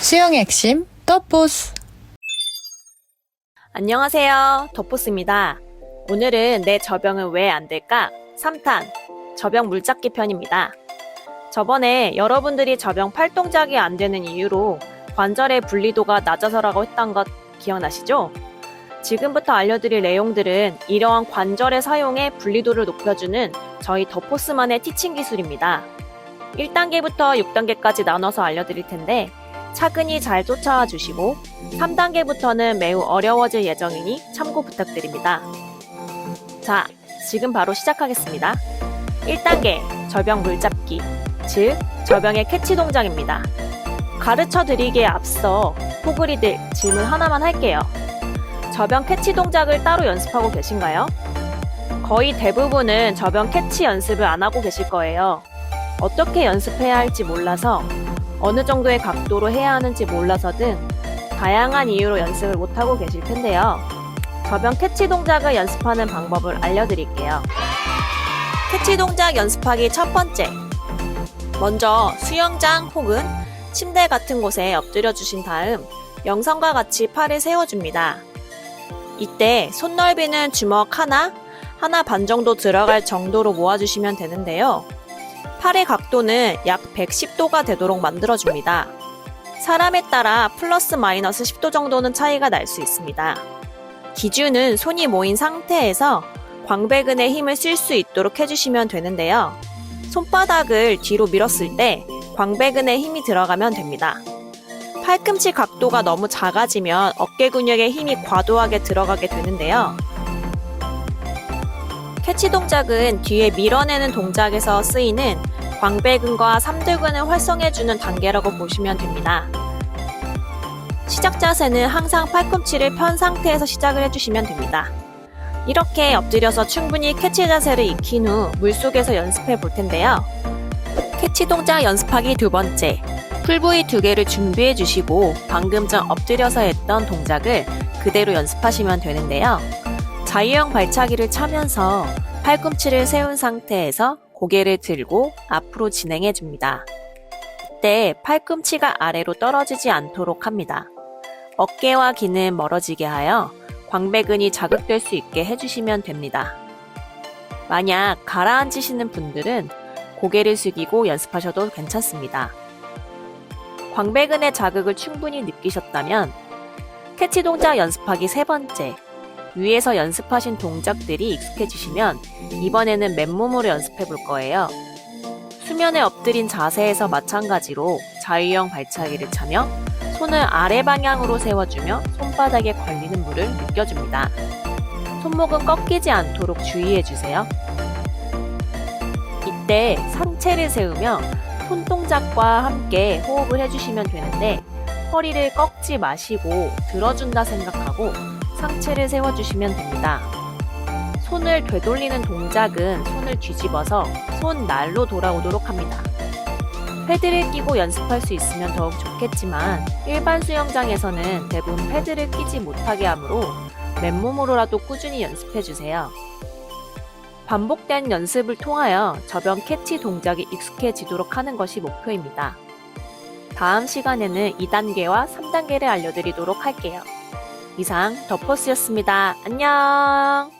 수영의 핵심 떡보스 안녕하세요. 덧보스입니다. 오늘은 내 저병은 왜 안 될까? 3탄 저병 물잡기 편입니다. 저번에 여러분들이 저병 팔동작이 안 되는 이유로 관절의 분리도가 낮아서라고 했던 것 기억나시죠? 지금부터 알려드릴 내용들은 이러한 관절의 사용에 분리도를 높여주는 저희 덧보스만의 티칭 기술입니다. 1단계부터 6단계까지 나눠서 알려드릴 텐데 차근히 잘 쫓아와 주시고 3단계부터는 매우 어려워질 예정이니 참고 부탁드립니다. 자, 지금 바로 시작하겠습니다. 1단계, 절병 물잡기, 즉, 절병의 캐치 동작입니다. 가르쳐 드리기에 앞서 포그리들 질문 하나만 할게요. 저병 캐치 동작을 따로 연습하고 계신가요? 거의 대부분은 저병 캐치 연습을 안 하고 계실 거예요. 어떻게 연습해야 할지 몰라서 어느 정도의 각도로 해야 하는지 몰라서 등 다양한 이유로 연습을 못하고 계실 텐데요. 저병 캐치 동작을 연습하는 방법을 알려드릴게요. 캐치 동작 연습하기 첫 번째. 먼저 수영장 혹은 침대 같은 곳에 엎드려 주신 다음 영상과 같이 팔을 세워줍니다. 이때 손 넓이는 주먹 하나, 하나 반 정도 들어갈 정도로 모아주시면 되는데요. 팔의 각도는 약 110도가 되도록 만들어줍니다. 사람에 따라 플러스 마이너스 10도 정도는 차이가 날 수 있습니다. 기준은 손이 모인 상태에서 광배근에 힘을 쓸 수 있도록 해주시면 되는데요. 손바닥을 뒤로 밀었을 때 광배근에 힘이 들어가면 됩니다. 팔꿈치 각도가 너무 작아지면 어깨 근육에 힘이 과도하게 들어가게 되는데요. 캐치 동작은 뒤에 밀어내는 동작에서 쓰이는 광배근과 삼두근을 활성해주는 단계라고 보시면 됩니다. 시작 자세는 항상 팔꿈치를 편 상태에서 시작을 해주시면 됩니다. 이렇게 엎드려서 충분히 캐치 자세를 익힌 후 물속에서 연습해 볼 텐데요. 캐치 동작 연습하기 두 번째. 풀부위 두 개를 준비해 주시고 방금 전 엎드려서 했던 동작을 그대로 연습하시면 되는데요. 자유형 발차기를 차면서 팔꿈치를 세운 상태에서 고개를 들고 앞으로 진행해 줍니다. 이때 팔꿈치가 아래로 떨어지지 않도록 합니다. 어깨와 귀는 멀어지게 하여 광배근이 자극될 수 있게 해주시면 됩니다. 만약 가라앉으시는 분들은 고개를 숙이고 연습하셔도 괜찮습니다. 광배근의 자극을 충분히 느끼셨다면 캐치 동작 연습하기 세 번째. 위에서 연습하신 동작들이 익숙해지시면 이번에는 맨몸으로 연습해 볼 거예요. 수면에 엎드린 자세에서 마찬가지로 자유형 발차기를 차며 손을 아래 방향으로 세워주며 손바닥에 걸리는 물을 느껴줍니다. 손목은 꺾이지 않도록 주의해 주세요. 이때 상체를 세우며 손동작과 함께 호흡을 해주시면 되는데 허리를 꺾지 마시고 들어준다 생각하고 상체를 세워주시면 됩니다. 손을 되돌리는 동작은 손을 뒤집어서 손 날로 돌아오도록 합니다. 패드를 끼고 연습할 수 있으면 더욱 좋겠지만 일반 수영장에서는 대부분 패드를 끼지 못하게 하므로 맨몸으로라도 꾸준히 연습해 주세요. 반복된 연습을 통하여 저변 캐치 동작이 익숙해지도록 하는 것이 목표입니다. 다음 시간에는 2단계와 3단계를 알려드리도록 할게요. 이상 더퍼스였습니다. 안녕!